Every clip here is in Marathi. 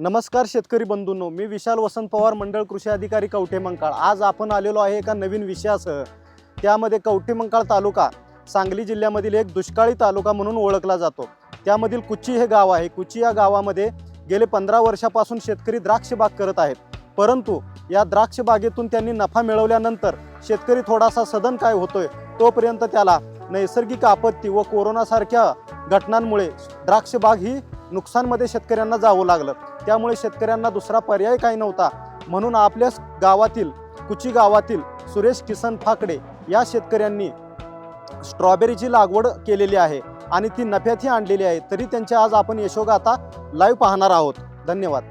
नमस्कार शेतकरी बंधूंनो मी विशाल वसंत पवार मंडळ कृषी अधिकारी कवठे मंकाळ. आज आपण आलेलो आहे एका नवीन विषयासह. त्यामध्ये कवठे मंकाळ तालुका सांगली जिल्ह्यामधील एक दुष्काळी तालुका म्हणून ओळखला जातो. त्यामधील कुची हे गाव आहे. कुची या गावामध्ये गेले पंधरा वर्षापासून शेतकरी द्राक्ष बाग करत आहेत. परंतु या द्राक्ष बागेतून त्यांनी नफा मिळवल्यानंतर शेतकरी थोडासा सदन काय होतोय तोपर्यंत त्याला नैसर्गिक आपत्ती व कोरोनासारख्या घटनांमुळे द्राक्षबाग ही नुकसानमध्ये शेतकऱ्यांना जावं लागलं. त्यामुळे शेतकऱ्यांना दुसरा पर्याय काही नव्हता. म्हणून आपल्याच गावातील कुची गावातील सुरेश किसन फाकडे या शेतकऱ्यांनी स्ट्रॉबेरीची लागवड केलेली आहे आणि ती नफ्यातही आणलेली आहे. तरी त्यांची आज आपण यशोगाथा लाईव्ह पाहणार आहोत. धन्यवाद.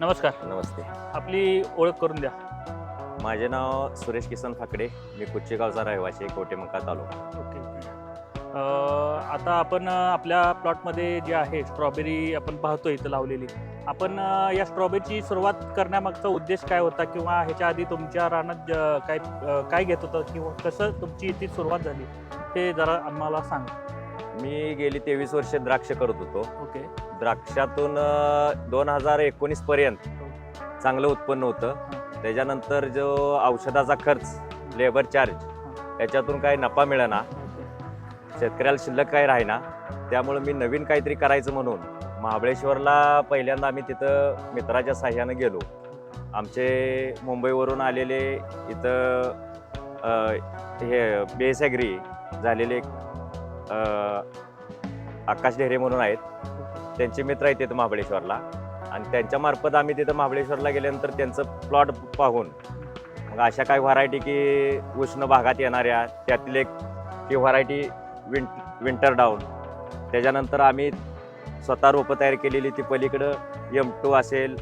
नमस्कार. नमस्ते. आपली ओळख करून द्या. माझे नाव सुरेश किसन फाकडे. मी कुच्चेगावचा रहिवासी कोटेमंका तालुका. ओके. आता आपण आपल्या प्लॉटमध्ये जे आहे स्ट्रॉबेरी आपण पाहतो इथं लावलेली. आपण या स्ट्रॉबेरीची सुरुवात करण्यामागचा उद्देश काय होता किंवा ह्याच्या आधी तुमच्या रानात ज- काय काय घेत होतं किंवा कसं तुमची इथे सुरुवात झाली ते जरा आम्हाला सांगा. मी गेली तेवीस वर्षे द्राक्ष करत होतो. ओके. द्राक्षातून दोन हजार एकोणीस पर्यंत चांगलं उत्पन्न होतं. त्याच्यानंतर जो औषधाचा खर्च लेबर चार्ज त्याच्यातून काही नफा मिळेना. शेतकऱ्याला शिल्लक काही राहीना त्यामुळं मी नवीन काहीतरी करायचं म्हणून महाबळेश्वरला पहिल्यांदा आम्ही तिथं मित्राच्या साह्यानं गेलो. आमचे मुंबईवरून आलेले इथं हे बेसॅग्री झालेले आकाश ढेरे म्हणून आहेत. त्यांचे मित्र आहेत तिथं महाबळेश्वरला. आणि त्यांच्यामार्फत आम्ही तिथं महाबळेश्वरला गेल्यानंतर त्यांचं प्लॉट पाहून मग अशा काही व्हरायटी की उष्ण भागात येणाऱ्या त्यातील एक ती व्हरायटी विंट विंटर डाऊन त्याच्यानंतर आम्ही स्वतः रोपं तयार केलेली ती पलीकडं एम टू असेल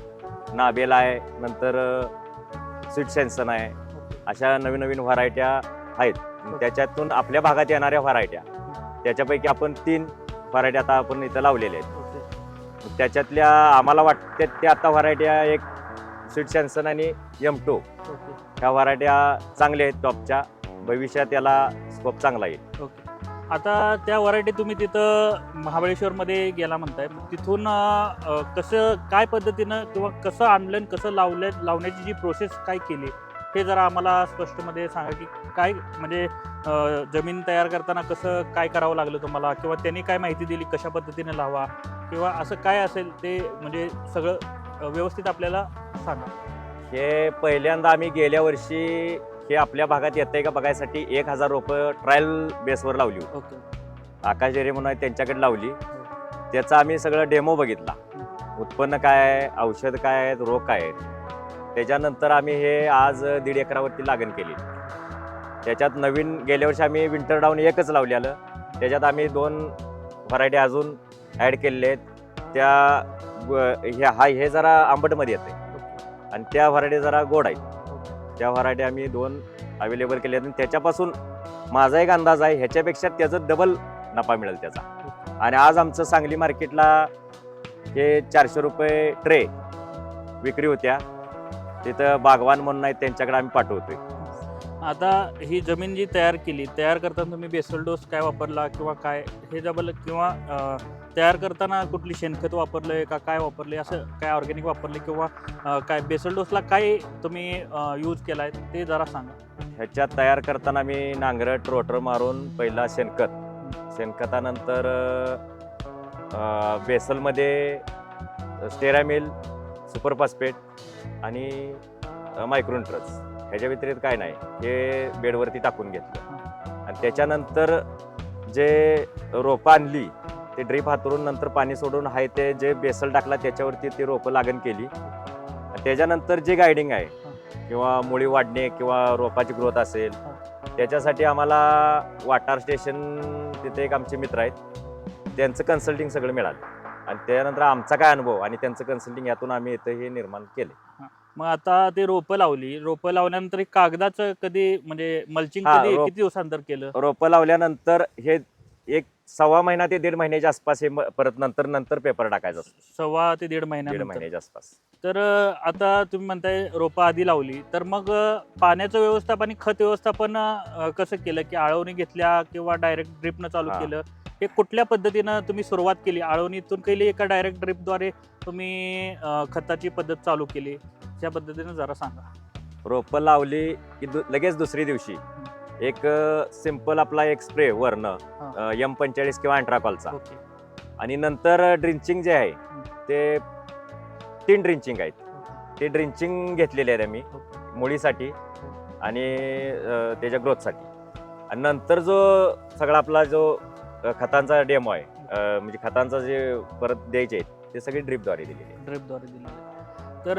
नाबेल आहे नंतर स्वीट सेन्सन आहे. अशा नवीन नवीन व्हरायट्या आहेत. त्याच्यातून आपल्या भागात येणाऱ्या व्हरायट्या त्याच्यापैकी आपण तीन व्हरायटी आता आपण इथं लावलेल्या आहेत. त्याच्यातल्या आम्हाला वाटते ते आता व्हरायट्या एक स्वीट सॅन्सन आणि एम टू ह्या व्हरायट्या चांगल्या आहेत टॉपच्या भविष्यात याला स्कोप चांगला येईल. आता त्या व्हरायटी तुम्ही तिथं महाबळेश्वरमध्ये गेला म्हणताय. तिथून कसं काय पद्धतीनं किंवा कसं आणलं कसं लावलं लावण्याची जी प्रोसेस काय केली हे जरा आम्हाला स्पष्टमध्ये सांगा की काय म्हणजे जमीन तयार करताना कसं काय करावं लागलं तुम्हाला? किंवा त्यांनी काय माहिती दिली कशा पद्धतीने लावा? किंवा असं काय असेल ते म्हणजे सगळं व्यवस्थित आपल्याला सांगा. हे पहिल्यांदा आम्ही गेल्या वर्षी हे आपल्या भागात येतंय का बघायसाठी एक हजार रुपये ट्रायल बेसवर लावली होती. ओके. आकाश डेरे म्हणून आहे त्यांच्याकडे लावली. त्याचा आम्ही सगळं डेमो बघितला. उत्पन्न काय आहे औषध काय आहेत रोग काय आहेत. त्याच्यानंतर आम्ही हे आज दीड एकरावरती लागण केली. त्याच्यात नवीन गेल्या वर्षी आम्ही विंटर डाऊन एकच लावलेलं त्याच्यात आम्ही दोन व्हरायटी अजून ॲड केलेले आहेत. त्या व- हे हा हे जरा आंबटमध्ये येते आणि त्या व्हरायटी जरा गोड आहेत. त्या व्हरायटी आम्ही दोन अवेलेबल केले आहेत आणि त्याच्यापासून माझा एक अंदाज आहे ह्याच्यापेक्षा त्याचं डबल नफा मिळेल त्याचा. आणि आज आमचं सांगली मार्केटला हे चारशे रुपये ट्रे विक्री होत्या. तिथं बागवान म्हणून आहेत त्यांच्याकडे आम्ही पाठवतोय. आता ही जमीन जी तयार केली तयार करताना तुम्ही बेसल डोस काय वापरला किंवा काय हे जबल किंवा तयार करताना कुठली शेणखत वापरलंय का काय वापरले असं काय ऑर्गॅनिक वापरले किंवा काय बेसल डोसला काय तुम्ही यूज केलाय ते जरा सांगा. ह्याच्यात तयार करताना मी नांगरट रोटर मारून पहिला शेणखत. शेणखतानंतर बेसलमध्ये स्टेरामिल सुपर फॉस्फेट आणि मायक्रोन्ट्रस ह्याच्या व्यतिरिक्त काय नाही हे बेडवरती टाकून घेतलं. आणि त्याच्यानंतर जे रोपं आणली ते ड्रीप हातरून नंतर पाणी सोडून आहे ते जे बेसल टाकला त्याच्यावरती ती रोपं लागण केली. आणि त्याच्यानंतर जे गायडिंग आहे किंवा मुळी वाढणे किंवा रोपाची ग्रोथ असेल त्याच्यासाठी आम्हाला वाटार स्टेशन तिथे एक आमचे मित्र आहेत. त्यांचं कन्सल्टिंग सगळं मिळालं. आणि त्यानंतर आमचा काय अनुभव आणि त्यांचं कन्सल्टिंग यातून आम्ही इथं हे निर्माण केले. मग आता ते रोपं लावली. रोपं लावल्यानंतर कागदाचं कधी म्हणजे मल्चिंग किती दिवसांतर केलं? रोपं लावल्यानंतर हे एक सव्वा महिना ते दीड महिन्याच्या आसपास हे म- परत नंतर नंतर पेपर टाकायचा असतो. सव्वा ते दीड दीड महिन्यानंतर महिन्याच्या आसपास. तर अ, आता तुम्ही म्हणताय रोपं आधी लावली. तर मग अ, पाण्याचं व्यवस्थापन आणि खत व्यवस्थापन अ, कसं केलं? की आळवणी घेतल्या किंवा डायरेक्ट ड्रिपनं चालू हा. केलं? हे कुठल्या पद्धतीनं तुम्ही सुरुवात केली? आळवणीतून केली एका डायरेक्ट ड्रिपद्वारे तुम्ही अं, खताची पद्धत चालू केली? त्या पद्धतीनं जरा सांगा. रोपं लावली की दु- लगेच दुसरी दिवशी. एक सिंपल आपला एक स्प्रे वरनं एम पंचेचाळीस किंवा अँट्राकॉलचा. आणि नंतर ड्रिंचिंग जे आहे ते तीन ड्रिंचिंग आहेत. ते ड्रिंचिंग घेतलेले आहेत आम्ही मुळीसाठी आणि त्याच्या ग्रोथसाठी. आणि नंतर जो सगळा आपला जो खतांचा डेमो आहे म्हणजे खतांचा जे परत द्यायचे आहेत ते सगळे ड्रिपद्वारे दिलेले आहेत. ड्रिपद्वारे दिलेले तर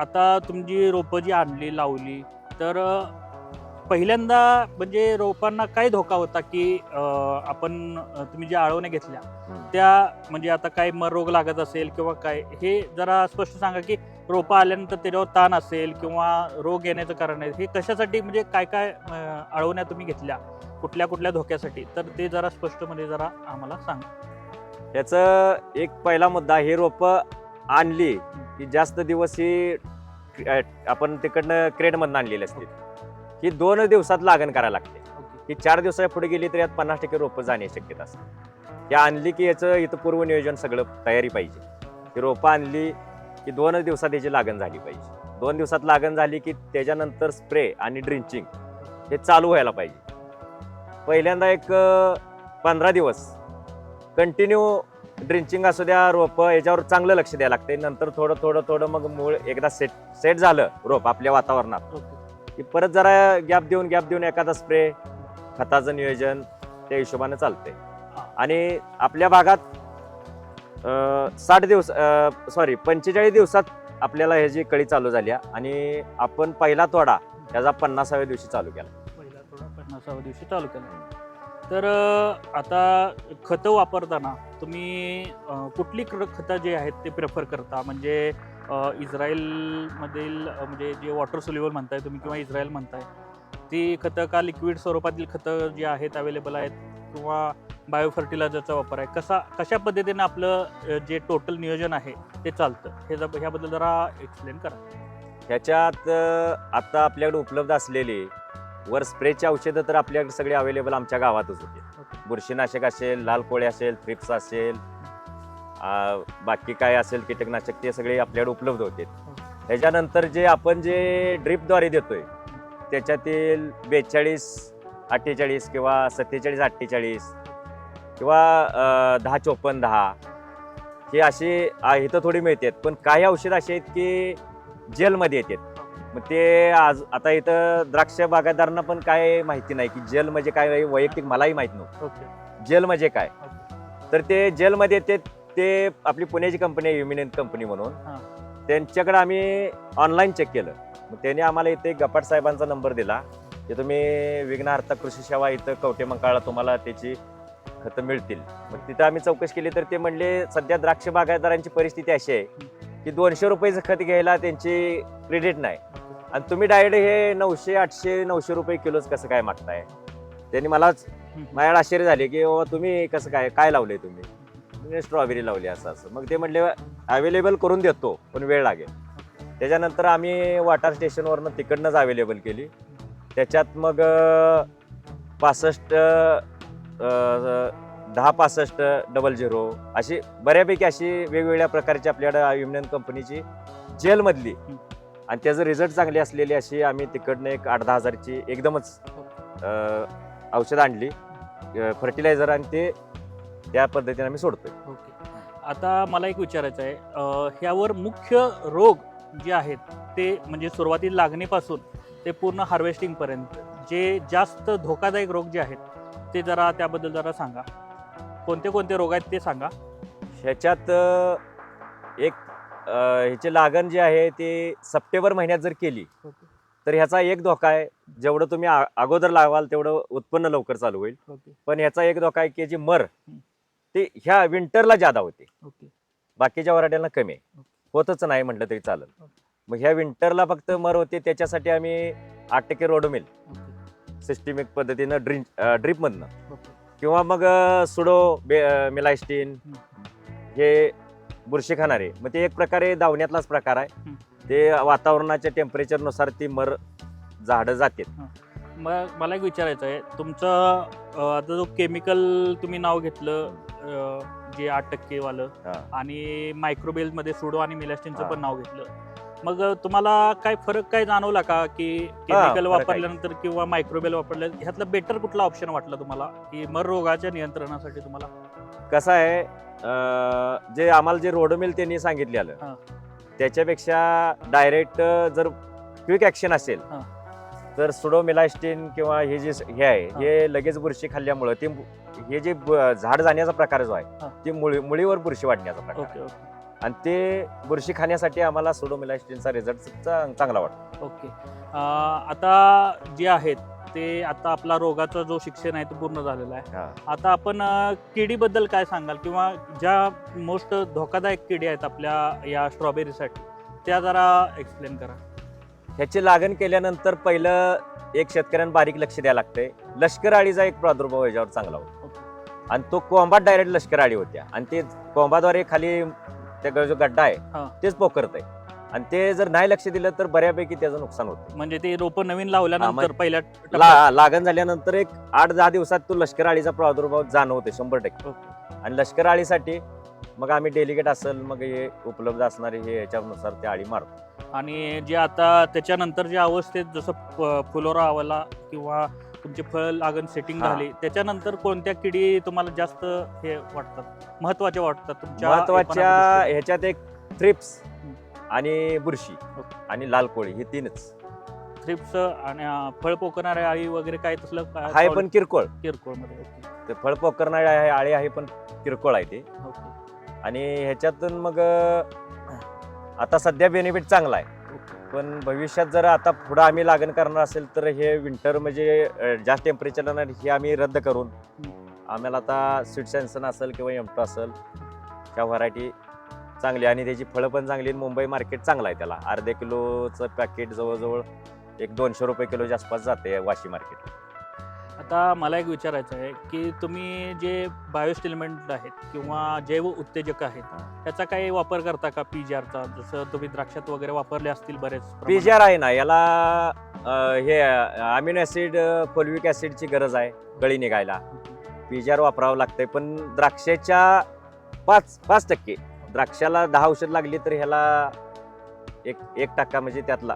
आता तुमची रोपं जी आणली लावली तर पहिल्यांदा म्हणजे रोपांना काय धोका होता की अं, आपण अं, तुम्ही ज्या आळवण्या घेतल्या त्या म्हणजे आता काय मर रोग लागत असेल किंवा काय हे जरा स्पष्ट सांगा की रोपं आल्यानंतर त्याच्यावर ताण असेल किंवा रोग येण्याचं कारण आहे हे कशासाठी म्हणजे काय काय अं, आळवण्या तुम्ही घेतल्या कुठल्या कुठल्या धोक्यासाठी तर ते जरा स्पष्ट म्हणजे जरा आम्हाला सांगा. याचं एक पहिला मुद्दा ही रोपं आणली की जास्त दिवस ही अ, आपण तिकडनं क्रेडमधनं आणलेली असते ही दोन दिवसात लागण करायला लागते. ही चार दिवसाच्या पुढे गेली तर यात पन्नास टक्के रोपं जाण्याची शक्यता असते. ती आणली की याचं इथं पूर्वनियोजन सगळं तयारी पाहिजे. ती रोपं आणली की दोनच दिवसात याची लागण झाली पाहिजे. दोन दिवसात लागण झाली की त्याच्यानंतर स्प्रे आणि ड्रिंचिंग हे चालू व्हायला पाहिजे. पहिल्यांदा एक पंधरा दिवस कंटिन्यू ड्रिंचिंग असू द्या रोपं याच्यावर चांगलं लक्ष द्यायला लागते नंतर थोडं थोडं थोडं मग मूळ एकदा सेट सेट झालं रोप आपल्या वातावरणात. की परत जरा गॅप देऊन गॅप देऊन एखादा स्प्रे खताचं नियोजन त्या हिशोबाने चालते आणि आपल्या भागात साठ दिवस सॉरी पंचेचाळीस दिवसात आपल्याला ह्याची कळी चालू झाली आहे. आणि आपण पहिला तोडा त्याचा पन्नासाव्या दिवशी चालू केला. पहिला थोडा पन्नासाव्या दिवशी चालू केला. तर आता खतं वापरताना तुम्ही कुठली खतं जे आहेत ते प्रेफर करता? म्हणजे इस्रायलमधील म्हणजे जे वॉटर सोल्युबल म्हणताय तुम्ही किंवा इस्रायल म्हणताय ती खतं का लिक्विड स्वरूपातील खतं जी आहेत अवेलेबल आहेत किंवा बायो फर्टिलायझरचा वापर आहे कसा कशा पद्धतीने आपलं जे टोटल नियोजन आहे ते चालतं? हे ज- ह्याबद्दल जरा एक्सप्लेन करा. ह्याच्यात आता आपल्याकडे उपलब्ध असलेली वर स्प्रेची औषधं तर आपल्याकडे सगळे अवेलेबल आमच्या गावातच होते. बुरशीनाशक असेल लाल कोळे असेल थ्रिप्स असेल बाकी काय असेल कीटकनाशक ते सगळे आपल्याकडे उपलब्ध होते. त्याच्यानंतर जे आपण जे ड्रिपद्वारे देतोय त्याच्यातील बेचाळीस अठ्ठेचाळीस किंवा सत्तेचाळीस अठ्ठेचाळीस किंवा दहा चोपन्न दहा हे असे इथं थोडी मिळतात पण काही औषध असे आहेत की जेलमध्ये येतात. मग ते आज आता इथं द्राक्ष बागायतदारांना पण काय माहिती नाही की जेल म्हणजे काय वैयक्तिक मलाही माहीत नव्हतं. जेल म्हणजे काय? तर ते जेलमध्ये ते ते आपली पुण्याची कंपनी आहे युमिनियन कंपनी म्हणून. हां. त्यांच्याकडे आम्ही ऑनलाईन चेक केलं. मग त्यांनी आम्हाला इथे गपाट साहेबांचा नंबर दिला. की तुम्ही विघ्नहर्ता कृषी सेवा इथं कवटे मंकाळला तुम्हाला त्याची खतं मिळतील. मग तिथं आम्ही चौकशी केली तर ते म्हणले सध्या द्राक्ष बागायतदारांची परिस्थिती अशी आहे की दोनशे रुपयाचं खत घ्यायला त्यांची क्रेडिट नाही. आणि तुम्ही डायरेक्ट हे नऊशे आठशे नऊशे रुपये किलोच कसं काय मागताय? त्यांनी मलाच माझ्याकडे आश्चर्य झाले की बाबा तुम्ही कसं काय काय लावले तुम्ही? मी स्ट्रॉबेरी लावली असं असं. मग ते म्हणले अवेलेबल करून देतो पण वेळ लागेल. त्याच्यानंतर आम्ही वाटार स्टेशनवरनं तिकडनंच अवेलेबल केली. त्याच्यात मग पासष्ट दहा पासष्ट डबल झिरो अशी बऱ्यापैकी अशी वेगवेगळ्या प्रकारची आपल्याकडं युनियन कंपनीची जेलमधली. आणि त्याचं रिझल्ट चांगली असलेली अशी आम्ही तिकडनं एक आठ दहा हजारची एकदमच औषध आणली. फर्टिलायझर आणि ते त्या पद्धतीने आम्ही सोडतोय. ओके. आता मला एक विचारायचं आहे अं, ह्यावर मुख्य रोग जे आहेत ते म्हणजे सुरुवातीला लागणीपासून ते पूर्ण हार्वेस्टिंगपर्यंत जे जास्त धोकादायक रोग जे आहेत ते जरा त्याबद्दल जरा सांगा. कोणते कोणते रोग आहेत ते सांगा. ह्याच्यात अं, एक अं, ह्याची लागण जी आहे ती सप्टेंबर महिन्यात जर केली ओके. तर ह्याचा एक धोका आहे. जेवढं तुम्ही आ- अगोदर लावाल तेवढं उत्पन्न लवकर चालू होईल. ओके. पण ह्याचा एक धोका आहे की याची मर ती ह्या विंटरला जादा होते. ओके. बाकीच्या वराड्यांना कमी आहे. होतच नाही म्हटलं तरी चालेल. मग ह्या विंटरला फक्त मर होते त्याच्यासाठी आम्ही आठ टक्के रोडोमिल सिस्टमिक पद्धतीनं ड्रिंक ड्रीपमधनं किंवा मग सुडो बे मिलायस्टीन हे बुरशी खाणारे. मग ते एक प्रकारे धावण्यातलाच प्रकार आहे. ते वातावरणाच्या टेम्परेचरनुसार ती मर झाडं जातात. मग मला एक विचारायचं आहे तुमचं अं, आता जो केमिकल तुम्ही नाव घेतलं अं, जे आठ टक्केवालं हा. आणि मायक्रोबेलमध्ये सुडो आणि मिलास्टिनचं हा. पण नाव घेतलं मग अं, तुम्हाला काय फरक काय जाणवला का की केमिकल फरक आहे. वापरल्यानंतर किंवा मायक्रोबेल वापरल्या ह्यातलं बेटर कुठला ऑप्शन वाटला तुम्हाला की मर रोगाच्या नियंत्रणासाठी तुम्हाला कसं आहे अं, जे आम्हाला जे रोडोमिल त्यांनी सांगितलेलं हा. त्याच्यापेक्षा डायरेक्ट जर क्विक ऍक्शन असेल हा. तर सुडोमिलास्टिन किंवा हे जे हे आहे हा. लगेच बुरशी खाल्ल्यामुळं ते हे जे झाड जाण्याचा प्रकार जो. आहे ते मुळी मुळीवर बुरशी वाढण्याचा प्रकार आहे. ओके ओके आणि ते बुरशी खाण्यासाठी आम्हाला सुडोमिलास्टिनचा रिझल्ट चांगला वाटतो ओके अं, आता जे आहेत ते आता आपला रोगाचा जो शिक्षण आहे तो पूर्ण झालेला आहे हा. आता आपण अ, किडीबद्दल काय सांगाल किंवा ज्या मोस्ट धोकादायक किडी आहेत आपल्या या स्ट्रॉबेरीसाठी त्या जरा एक्सप्लेन करा ह्याची लागण केल्यानंतर पहिलं एक शेतकऱ्यांना बारीक लक्ष द्यायला लागतंय. लष्कर अळीचा एक प्रादुर्भाव याच्यावर चांगला होता. आणि तो कोंबात डायरेक्ट लष्कर अळी होत्या. आणि ते कोंबाद्वारे खाली त्या जो गड्डा. आहे तेच पोखरत आहे. आणि ते जर नाही लक्ष दिलं तर बऱ्यापैकी त्याचं नुकसान होतं. म्हणजे ते रोपं नवीन लावल्यानंतर पहिल्या लागण झाल्यानंतर एक आठ दहा दिवसात तो लष्कर अळीचा प्रादुर्भाव जाणवते शंभर टक्के. आणि लष्कर अळीसाठी मग आम्ही डेलिगेट असेल मग हे उपलब्ध असणारे हे याच्यानुसार ते अळी मारतो. आणि जे आता त्याच्यानंतर जे अवस्थेत जसं फुलोरा आवाला किंवा तुमचे फळ लागण सेटिंग हा. झाली त्याच्यानंतर कोणत्या किडी तुम्हाला जास्त हे वाटतात? महत्त्वाच्या वाटतात तुमच्या महत्त्वाच्या ह्याच्यात एक थ्रिप्स. आणि बुरशी. आणि लाल कोळी हे तीनच. थ्रिप्स आणि अ, फळ पोकणारे आळी वगैरे काय तसलं काय- आहे पण किरकोळ. किरकोळमध्ये ओके. ते फळ पोकरणारे आहे आळी आहे पण किरकोळ आहे ते. ओके. आणि ह्याच्यातून मग आता सध्या बेनिफिट चांगला आहे. पण भविष्यात जर आता पुढं आम्ही लागण करणार असेल तर हे विंटर म्हणजे जास्त टेम्परेचर हे आम्ही रद्द करून आम्हाला आता स्वीट सेन्सन असेल किंवा एमटो असेल त्या व्हरायटी चांगली आणि त्याची फळं पण चांगली मुंबई मार्केट चांगलं आहे त्याला. अर्धे किलोचं पॅकेट जवळजवळ एक दोनशे रुपये किलोच्या आसपास जाते वाशी मार्केट आता मला एक विचारायचं आहे की तुम्ही जे बायोस्टिलमेंट आहेत किंवा जैव उत्तेजक आहेत. त्याचा काही वापर करता का पी जी आरचा जसं तुम्ही द्राक्षात वगैरे वापरले असतील बरेच. पीजीआर आहे ना याला अं, हे अमिनो ऍसिड फोल्विक ऍसिडची गरज आहे गळी निघायला पीजीआर वापरावं लागतंय पण द्राक्षाच्या पाच पाच टक्के द्राक्षाला दहा औषध लागली तर ह्याला एक एक टक्का म्हणजे त्यातला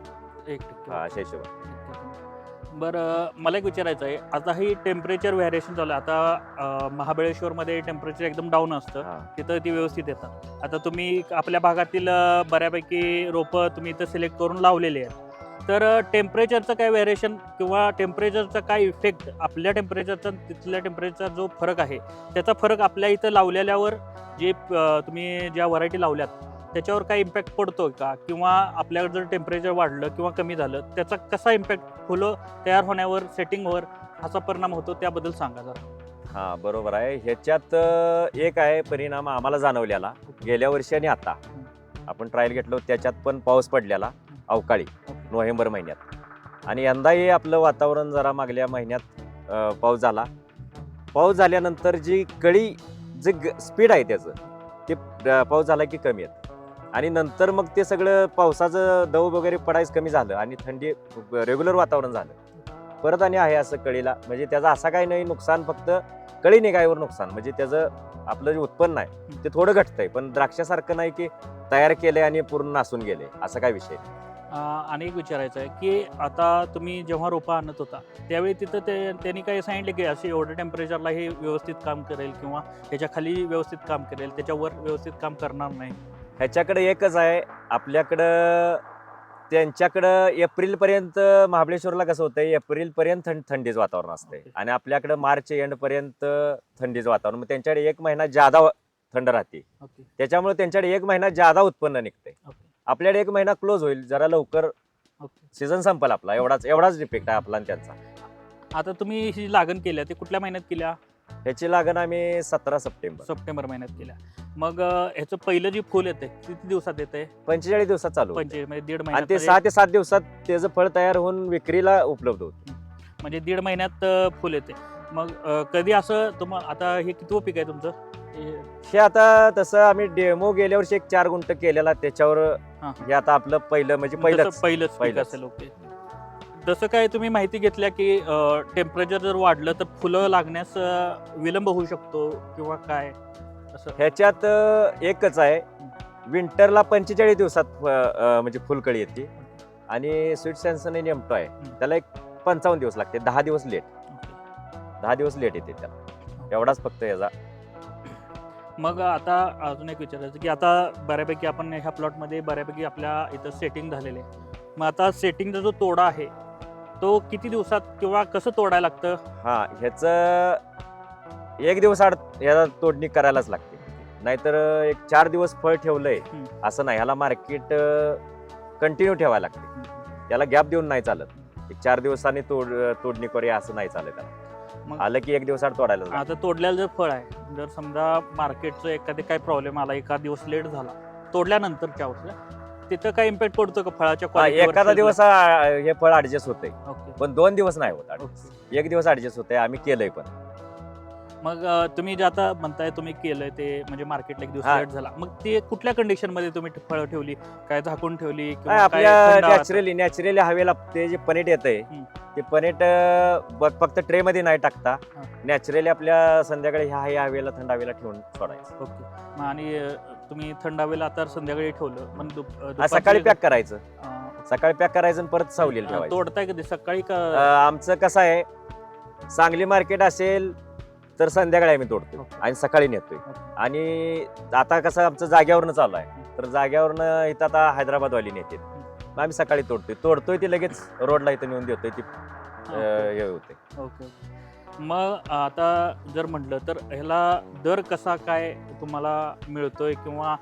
एक टक्के. अशा हिशोबाने. बरं मला एक विचारायचं आहे. आता ही टेम्परेचर व्हॅरिएशन चालू आहे. आता अं, महाबळेश्वरमध्ये टेम्परेचर एकदम डाऊन असतं. हा. तिथं ती व्यवस्थित येतात. आता तुम्ही आपल्या भागातील अं, बऱ्यापैकी रोपं तुम्ही इथं सिलेक्ट करून लावलेली आहेत. तर टेम्परेचरचं काय व्हेरिएशन किंवा टेम्परेचरचा काय इफेक्ट आपल्या टेम्परेचरचा तिथल्या टेम्परेचरचा जो फरक आहे त्याचा फरक आपल्या इथं लावलेल्यावर जे अं, तुम्ही ज्या व्हरायटी लावल्यात त्याच्यावर काय इम्पॅक्ट पडतो का? किंवा आपल्याकडे जर टेम्परेचर वाढलं किंवा कमी झालं त्याचा कसा इम्पॅक्ट फुलं तयार होण्यावर सेटिंगवर असा परिणाम होतो त्याबद्दल सांगा जरा. हां बरोबर आहे. ह्याच्यात एक आहे परिणाम आम्हाला जाणवलेला गेल्या वर्षी आणि आता. आपण ट्रायल घेतलो त्याच्यात पण पाऊस पडलेला अवकाळी नोव्हेंबर महिन्यात. आणि यंदाही आपलं वातावरण जरा मागल्या महिन्यात पाऊस झाला. पाऊस झाल्यानंतर जी कळी जे स्पीड आहे त्याचं ते पाऊस झाला की कमी आहेत आणि नंतर मग ते सगळं पावसाचं दव वगैरे पडायचं कमी झालं आणि थंडी रेग्युलर वातावरण झालं. परत आणि आहे असं कळीला. म्हणजे त्याचं असं काही नाही नुकसान फक्त कळी निघायवर नुकसान. म्हणजे त्याचं आपलं जे उत्पन्न आहे ते थोडं घटतंय. पण द्राक्षासारखं नाही की तयार केले आणि पूर्ण नासून गेले असं काय विषय आणि एक विचारायचं आहे की आता तुम्ही जेव्हा रोपं आणत होता त्यावेळी तिथं ते त्यांनी काही सांगितले की असे एवढ्या टेम्परेचरला हे व्यवस्थित काम करेल किंवा ह्याच्या खाली व्यवस्थित काम करेल त्याच्यावर व्यवस्थित काम करणार नाही? ह्याच्याकडे एकच आहे आपल्याकडं त्यांच्याकडं एप्रिलपर्यंत महाबळेश्वरला कसं होतंय एप्रिलपर्यंत थंड थंडीचं वातावरण असतंय. ओके. आणि आपल्याकडं मार्च एंडपर्यंत थंडीचं वातावरण. मग त्यांच्याकडे एक महिना जादा थंड राहते. त्याच्यामुळे त्यांच्याकडे एक महिना जादा उत्पन्न निघतंय. ओके. आपल्याकडे एक महिना क्लोज होईल जरा लवकर सीझन संपल आपला. एवढाच एवढाच डिफेक्ट आहे आपला त्यांचा. आता तुम्ही ही लागण केल्या ते कुठल्या महिन्यात केल्या? ह्याची लागण आम्ही सतरा सप्टेंबर. सप्टेंबर महिन्यात केल्या. मग अं, ह्याचं पहिलं जे फुल येते किती दिवसात येते पंचेचाळीस दिवसात चालू होतं. पंचे म्हणजे दीड आणि ते महिन्यात सहा ते सात दिवसात त्याचं फळ तयार होऊन विक्रीला उपलब्ध होतं. म्हणजे दीड महिन्यात अं, फुल येते मग अं, कधी असं तुम्हाला आता हे किती पीक आहे तुमचं? हे- हे आता तसं आम्ही डेमो गेल्या वर्षी एक चार गुंट केलेला त्याच्यावर हा. हे. आता आपलं पहिलं म्हणजे तसं पहिलंच. पहिलंच पीक पहिलंच. असेल ओके. जसं काय तुम्ही माहिती घेतल्या की टेम्परेचर जर वाढलं तर फुलं लागण्यास विलंब होऊ शकतो किंवा काय? असं. ह्याच्यात एकच आहे. विंटरला पंचेचाळीस दिवसात म्हणजे फुलकळी येते. आणि स्वीट सेन्सन नेमतो आहे. त्याला एक पंचावन्न दिवस लागते. दहा दिवस लेट दहा दिवस लेट येते त्याला. एवढाच फक्त याचा. मग आता अजून एक विचारायचं की आता बऱ्यापैकी आपण ह्या प्लॉटमध्ये बऱ्यापैकी आपल्या इथं सेटिंग झालेलं आहे. मग आता सेटिंगचा जो तोडा आहे तो किती दिवसात किंवा कसं तोडायला लागतं? हा ह्याचं एक दिवस आड याला तोडणी करायलाच लागते. नाहीतर एक चार दिवस फळ ठेवलंय हम्म. असं नाही. ह्याला मार्केट कंटिन्यू ठेवायला लागते. त्याला गॅप देऊन नाही चालत. एक चार दिवसांनी तोड तोडणी करूया असं नाही चालत त्याला. मग आलं की एक दिवस आड तोडायला लागतं. आता तोडल्याला जर फळ आहे जर समजा मार्केटचं एखादे काय प्रॉब्लेम आला एखादा दिवस लेट झाला तोडल्यानंतरच्या अवस्थेला तिथं काय इम्पॅक्ट पडतो का फळाच्या हा, quality वर? एखादा दिवस आ, हे फळ ऍडजस्ट होतंय पण दोन दिवस नाही होत adjust. एक दिवस ऍडजस्ट होतंय आम्ही केलंय पण मग अं, तुम्ही जे आता म्हणताय तुम्ही केलंय ते म्हणजे मार्केटला एक दिवस हा. लेट झाला मग ते कुठल्या कंडिशनमध्ये तुम्ही फळं ठेवली काय झाकून ठेवली किंवा काय आपल्या थंड हवा- नॅचरली नॅचरली हवेला ते जे पनीट येतंय हम्म. ते पनीट ब- फक्त ट्रे मध्ये नाही टाकता हा. नॅचरली आपल्या संध्याकाळी ह्या ह्या हवेला थंड हवेला ठेवून सोडायचं मग आणि अं, तुम्ही थंड हवेला आता संध्याकाळी ठेवलं पण दुप- अं, दुपारची सकाळी पॅक करायचं. अं, सकाळी पॅक करायचं आणि परत सावलीला ठेवायचं. तोडताय कधी? सकाळी का अं, आमचं कसं आहे सांगली मार्केट असेल तर संध्याकाळी आम्ही तोडतो. आणि सकाळी नेतोय. आणि आता कसं आमचं जाग्यावरनं चालू आहे. तर जाग्यावरनं इथं आता हैदराबादवाली नेते. मग आम्ही सकाळी तोडतोय. तोडतोय ती लगेच रोडला इथं नेऊन देतोय ती हा, अं, ओके. हे होते ओके. मग आता जर म्हटलं तर ह्याला दर कसा काय तुम्हाला मिळतोय किंवा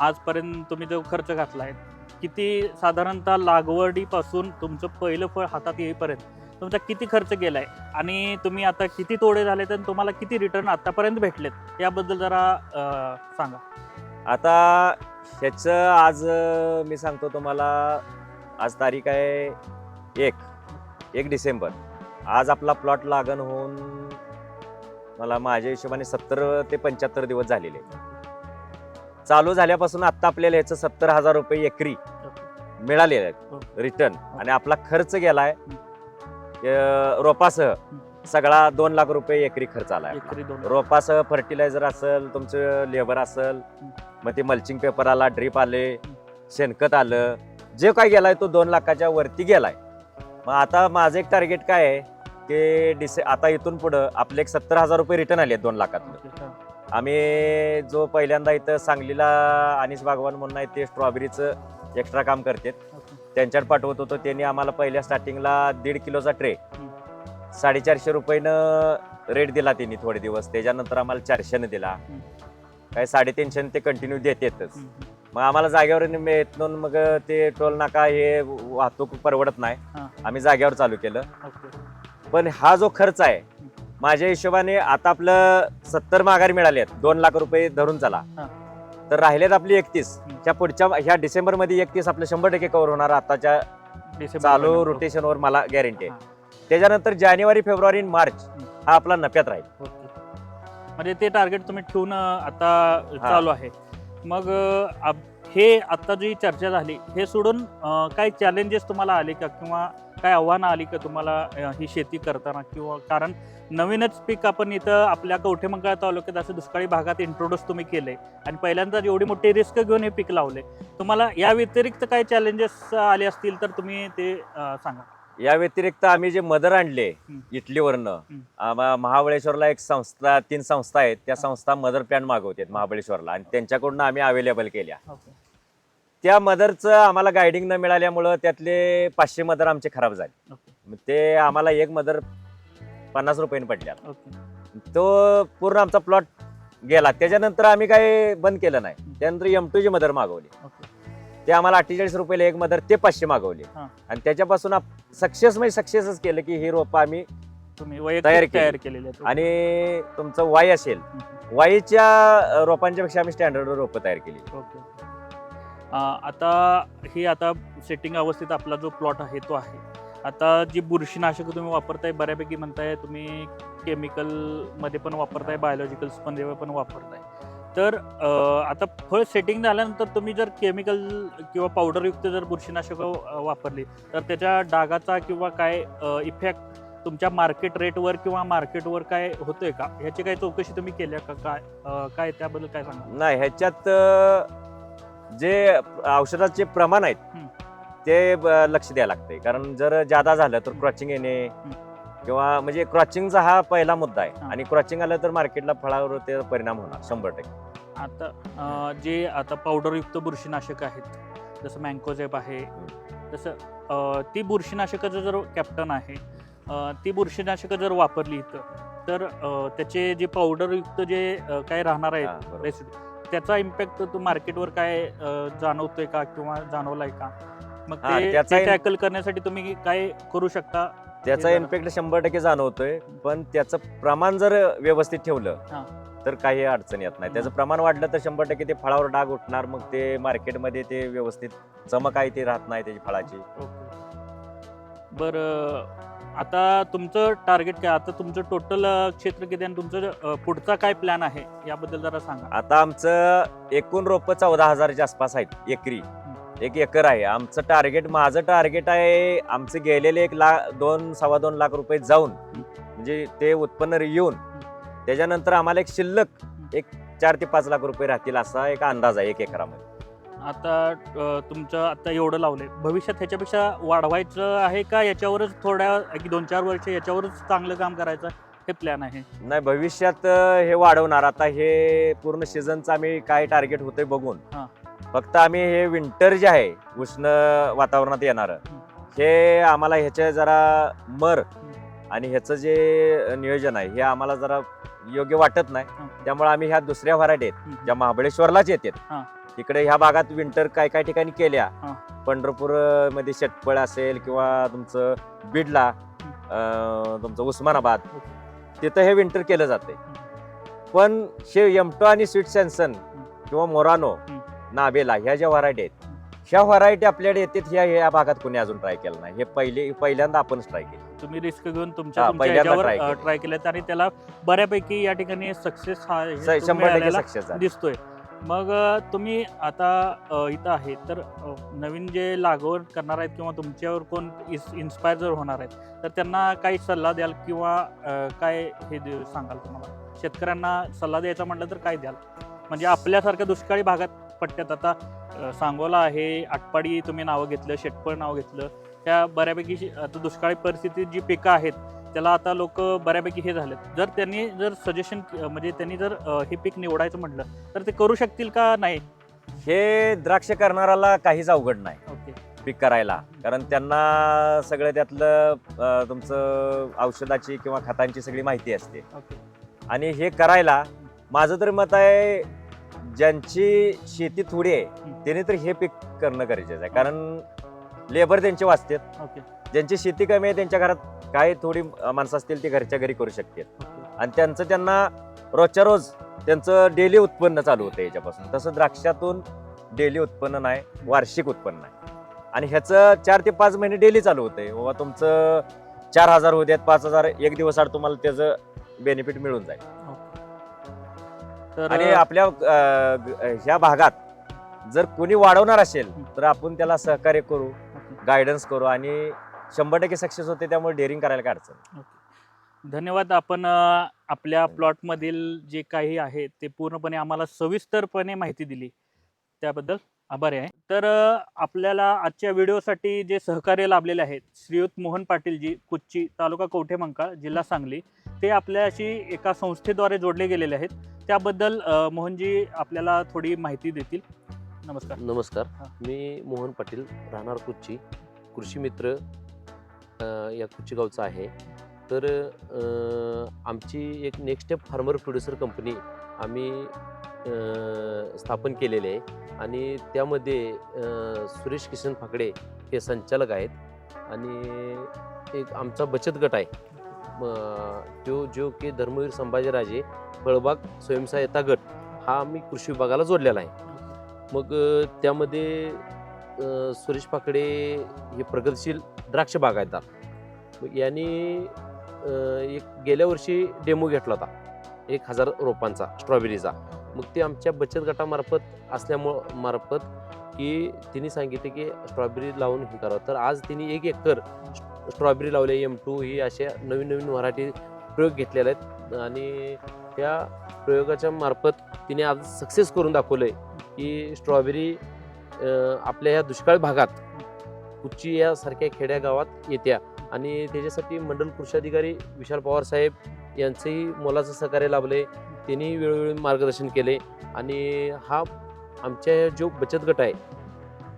आजपर्यंत तुम्ही जो खर्च घातलाय किती साधारणतः लागवडीपासून तुमचं पहिलं फळ हातात येईपर्यंत तुमचा किती खर्च गेलाय आणि तुम्ही आता किती तोडे झाले तर तुम्हाला किती रिटर्न आतापर्यंत भेटलेत याबद्दल जरा सांगा. आता ह्याचं आज मी सांगतो तुम्हाला आज तारीख आहे एक एक डिसेंबर. आज आपला प्लॉट लागण होऊन मला माझ्या हिशोबाने सत्तर ते पंच्याहत्तर दिवस झालेले. चालू झाल्यापासून आत्ता आपल्याला याचं सत्तर हजार रुपये एकरी मिळालेले आहेत. रिटर्न आणि आपला खर्च गेलाय रोपासह सगळा दोन लाख रुपये एकरी खर्च आलाय रोपासह फर्टिलायझर असेल तुमचं लेबर असेल मग ते मल्चिंग पेपर आला ड्रीप आले शेणखत आलं जे काय गेलाय तो दोन लाखाच्या वरती गेलाय. मग आता माझं एक टार्गेट काय आहे की डिसे आता इथून पुढं आपले एक सत्तर हजार रुपये रिटर्न आले दोन लाखातलं ओके, हा. आम्ही जो पहिल्यांदा इथं सांगलीला अनिश बागवान म्हणून आहे ते स्ट्रॉबेरीचं एक्स्ट्रा काम करतात. त्यांच्यात पाठवत होतो त्यांनी आम्हाला पहिल्या स्टार्टिंगला दीड किलोचा ट्रे. साडेचारशे रुपयानं रेट दिला त्यांनी थोडे दिवस त्याच्यानंतर आम्हाला चारशेनं दिला. काय साडेतीनशे ते कंटिन्यू देतातच. मग आम्हाला जागेवर येतून मग ते टोल नाका हे वाहतूक परवडत नाही. आम्ही जागेवर चालू केलं. पण हा जो खर्च आहे माझ्या हिशोबाने आता आपलं सत्तर माघार मिळाले आहेत दोन लाख रुपये धरून चला. तर राहिलेत आपली एकतीस. ह्या पुढच्या ह्या डिसेंबरमध्ये एकतीस आपलं शंभर टक्के कव्हर होणार आताच्या चालू. रोटेशनवर मला गॅरंटी. आहे त्याच्यानंतर जानेवारी फेब्रुवारी मार्च हा आपला नफ्यात राहील. म्हणजे ते टार्गेट तुम्ही ठेवून आता चालू आहे मग आप- हे आत्ता जी चर्चा झाली हे सोडून काही चॅलेंजेस तुम्हाला आले का? किंवा काय आव्हानं आली का तुम्हाला ही शेती करताना? किंवा कारण नवीनच पीक आपण इथं आपल्या कवठेमंगळ तालुक्यात असं दुष्काळी भागात इंट्रोड्यूस तुम्ही केले. आणि पहिल्यांदा एवढी मोठी रिस्क घेऊन हे पीक लावले. तुम्हाला या व्यतिरिक्त काही चॅलेंजेस आले असतील तर तुम्ही ते सांगा. या व्यतिरिक्त आम्ही जे मदर आणले. इटलीवरनं. आम्हा- महाबळेश्वरला एक संस्था तीन संस्था आहेत. त्या संस्था मदर प्लॅन मागवतात महाबळेश्वरला आणि त्यांच्याकडून आम्ही अवेलेबल केल्या. ओके. त्या मदरचं आम्हाला गायडिंग न मिळाल्यामुळं त्यातले पाचशे मदर आमचे खराब झाले. ओके. मग ते आम्हाला एक मदर पन्नास रुपयाने पडल्या ओके. तो पूर्ण आमचा प्लॉट गेला. त्याच्यानंतर आम्ही काय बंद केलं नाही. त्यानंतर एम टू ची मदर मागवली. ओके. ते आम्हाला अठ्ठेचाळीस रुपयाला एक मदर ते पाचशे मागवले हा. आणि त्याच्यापासून सक्सेस म्हणजे सक्सेसच केलं की ही रोपं आम्ही तुम्ही तयार वैयक्तिक केली. तयार केलेले आहेत आणि तुमचं वाय असेल हम्म. वाईच्या अं, रोपांच्या पेक्षा आम्ही स्टँडर्ड रोपं तयार केली ओके. अं, आता ही आता सेटिंग अवस्थेत आपला जो प्लॉट आहे तो आहे आता जी बुरशीनाशक तुम्ही वापरताय बऱ्यापैकी म्हणताय तुम्ही केमिकलमध्ये पण वापरताय बायोलॉजिकल्समध्ये पण वापरताय तर आता फळ सेटिंग झाल्यानंतर तुम्ही जर केमिकल किंवा पावडरयुक्त जर बुरशीनाशक वापरली तर त्याच्या डागाचा किंवा काय इफेक्ट तुमच्या मार्केट रेटवर किंवा मार्केटवर काय होतोय का? ह्याची काही चौकशी तुम्ही केल्या का? काय काय त्याबद्दल काय सांगा नाही ह्याच्यात जे औषधाचे प्रमाण आहेत. ते लक्ष द्यायला लागते कारण जर जादा झालं तर क्रॉचिंग येणे किंवा म्हणजे क्रॉचिंगचा हा पहिला मुद्दा आहे. आणि क्रॉचिंग आलं तर मार्केटला फळावर ते परिणाम होणार शंभर टक्के आता अ, जे आता पावडरयुक्त बुरशीनाशक आहेत जसं मँकोझेप आहे तसं अ, ती बुरशीनाशकाचं जर कॅप्टन आहे अ, ती बुरशीनाशकं जर वापरली इथं तर अ, त्याचे जे पावडरयुक्त जे अ, काय राहणार हां, आहेत बरोबर. रेसिपी त्याचा इम्पॅक्ट तो मार्केटवर काय अ, जाणवतोय का किंवा जाणवलाय का मग हा, ते त्याचा टॅकल करण्यासाठी तुम्ही काय करू शकता त्याचा इम्पॅक्ट शंभर टक्के जाणवतोय पण त्याचं प्रमाण जर व्यवस्थित ठेवलं हां. तर काही अडचण येत नाही. त्याचं प्रमाण वाढलं तर शंभर टक्के ते फळावर डाग उठणार मग ते मार्केटमध्ये ते व्यवस्थित चमक आहे ती राहत नाही त्याची फळाची. बरं आता तुमचं टार्गेट काय? आता तुमचं टोटल क्षेत्र किती आणि तुमचं अ, पुढचा काय प्लॅन आहे? याबद्दल जरा सांगा. आता आमचं एकूण रोप चौदा हजाराच्या आसपास आहेत एकरी. एक एकर आहे. आमचं टार्गेट माझं टार्गेट आहे आमचे गेलेले एक लाख दोन सव्वा दोन लाख रुपये जाऊन म्हणजे ते उत्पन्न येऊन त्याच्यानंतर आम्हाला एक शिल्लक एक चार ते पाच लाख रुपये राहतील असा एक अंदाज आहे एक एकरामध्ये. आता तुमचं आता एवढं लावलंय. भविष्यात ह्याच्यापेक्षा वाढवायचं आहे का? याच्यावरच थोड्या एक दोन चार वर्ष याच्यावरच चांगलं काम करायचं? हे प्लॅन आहे. नाही भविष्यात हे वाढवणार. आता हे पूर्ण सीझनचं आम्ही काय टार्गेट होतंय बघून. फक्त आम्ही हे विंटर जे आहे उष्ण वातावरणात येणार हे आम्हाला ह्याचे जरा मर आणि ह्याचं जे नियोजन आहे हे आम्हाला जरा योग्य वाटत नाही हं. त्यामुळे आम्ही ह्या दुसऱ्या व्हरायटी आहेत हं. ज्या महाबळेश्वरलाच येतात हां. तिकडे ह्या भागात विंटर काय काय ठिकाणी केल्या हां. पंढरपूरमध्ये शेटपळ असेल किंवा तुमचं बीडला तुमचं उस्मानाबाद तिथं हे विंटर केलं जाते पण हे यमटो आणि स्वीट सेन्सन किंवा मोरानो हं. नाबेला ह्या ज्या व्हरायटी आहेत ह्या व्हरायटी आपल्याकडे येतात ह्या ह्या भागात कोणी अजून ट्राय केलं नाही. हे पहिले पहिल्यांदा आपणच ट्राय केलं. तुम्ही रिस्क घेऊन तुमच्या हा, पहिल्यांदा try केलं. ट्राय केलेत आणि त्याला बऱ्यापैकी या ठिकाणी सक्सेस हा हे स- तुम्ही शंभर टक्के सक्सेस झालं. दिसतोय. मग अ, तुम्ही आता अ, इथं आहे तर अ, नवीन जे लागवड करणार आहेत किंवा तुमच्यावर कोण इन्स्पायर जर होणार आहेत तर त्यांना काही सल्ला द्याल किंवा अ, काय हे दे- सांगाल तुम्हाला? शेतकऱ्यांना सल्ला द्यायचा म्हटलं तर काय द्याल? म्हणजे आपल्यासारख्या दुष्काळी भागात पट्ट्यात आता अ, सांगोला आहे आटपाडी तुम्ही नावं घेतलं शेटपळ नाव घेतलं त्या बऱ्यापैकी शे- आता दुष्काळी परिस्थितीत जी पिकं आहेत त्याला आता लोक बऱ्यापैकी हे झालेत. जर त्यांनी जर सजेशन म्हणजे त्यांनी जर अ, हे पीक निवडायचं म्हटलं तर ते करू शकतील का नाही? हे द्राक्ष करणाऱ्याला काहीच अवघड नाही. ओके. पीक करायला. कारण त्यांना सगळं त्यातलं अं, तुमचं औषधाची किंवा खतांची सगळी माहिती असते. ओके. आणि हे करायला माझं तर मत आहे ज्यांची शेती थोडी आहे त्याने तर हे पीक करणं गरजेचं आहे. कारण लेबर त्यांचे वाचतात. ओके. ज्यांची शेती कमी आहे त्यांच्या घरात काय थोडी माणसं असतील ते घरच्या घरी करू शकतात. आणि त्यांचं त्यांना रोजच्या रोज त्यांचं डेली उत्पन्न चालू होतं याच्यापासून. तसं द्राक्षातून डेली उत्पन्न नाही वार्षिक उत्पन्न आहे आणि ह्याचं चार ते पाच महिने डेली चालू होतंय. बाबा तुमचं चार हजार होऊ द्यात पाच हजार एक दिवस आड तुम्हाला त्याचं बेनिफिट मिळून जाईल. तर आणि आपल्या अं, ग- ह्या भागात जर कोणी वाढवणार असेल तर आपण त्याला सहकार्य करू. गायडन्स करू आणि शंभर टक्के सक्सेस होते त्यामुळे डेअरिंग करायला काय अडचण नाही. धन्यवाद आपण अ, आपल्या प्लॉटमधील जे काही आहे ते पूर्णपणे आम्हाला सविस्तरपणे माहिती दिली त्याबद्दल आभारी आहे. तर अ, आपल्याला आजच्या व्हिडिओसाठी जे सहकार्य लाभलेले आहेत श्रीयुत मोहन पाटीलजी कुच्ची तालुका कवठेमंकाळ जिल्हा सांगली ते आपल्याशी एका संस्थेद्वारे जोडले गेलेले आहेत. त्याबद्दल अ, मोहनजी आपल्याला थोडी माहिती देतील. नमस्कार. नमस्कार. हा. मी मोहन पाटील राहणार कुच्ची. कृषी मित्र अ, या कुच्ची गावचा आहे. तर अ, आमची एक next step farmer producer company आम्ही स्थापन केलेले आहे. आणि त्यामध्ये सुरेश किशन फाकडे हे संचालक आहेत. आणि एक आमचा बचत गट आहे. जो जो की धर्मवीर संभाजीराजे फळबाग स्वयंसहायता गट हा आम्ही कृषी विभागाला जोडलेला आहे. मग त्यामध्ये सुरेश पाकडे हे प्रगतशील द्राक्ष बागायतदार. मग यांनी एक गेल्या वर्षी डेमो घेतला होता. एक हजार रोपांचा स्ट्रॉबेरीचा. मग ते आमच्या बचत गटामार्फत असल्यामुळं मार्फत की तिने सांगितले की स्ट्रॉबेरी लावून हे करावं. तर आज तिने एक एकर स्ट्रॉबेरी लावले एम टू ही अशा नवीन नवीन व्हरायटी प्रयोग घेतलेले आहेत. आणि त्या प्रयोगाच्या मार्फत तिने आज सक्सेस करून दाखवलं आहे की स्ट्रॉबेरी आपल्या ह्या दुष्काळ भागात कुच्ची यासारख्या खेड्या गावात येत्या. आणि त्याच्यासाठी मंडल कृषी अधिकारी विशाल पवार साहेब यांचंही मोलाचं सहकार्य लाभले. त्यांनी वेळोवेळी मार्गदर्शन केले. आणि हा आमच्या जो बचत गट आहे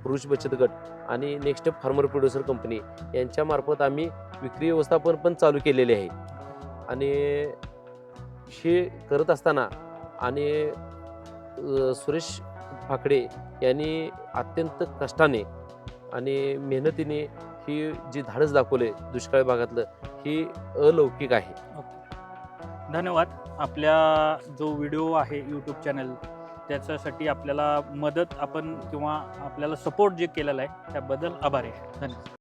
पुरुष बचत गट आणि नेक्स्ट फार्मर प्रोड्युसर कंपनी यांच्यामार्फत आम्ही विक्री व्यवस्थापन पण चालू केलेले आहे. आणि हे करत असताना आणि सुरेश फाकडे यांनी अत्यंत कष्टाने आणि मेहनतीने ही जी धाडस दाखवले दुष्काळी भागातलं ही अलौकिक आहे. धन्यवाद. आपल्या जो व्हिडिओ आहे यूट्यूब चॅनल त्याच्यासाठी आपल्याला मदत आपण किंवा आपल्याला सपोर्ट जे केलेला आहे त्याबद्दल आभार आहे. धन्यवाद.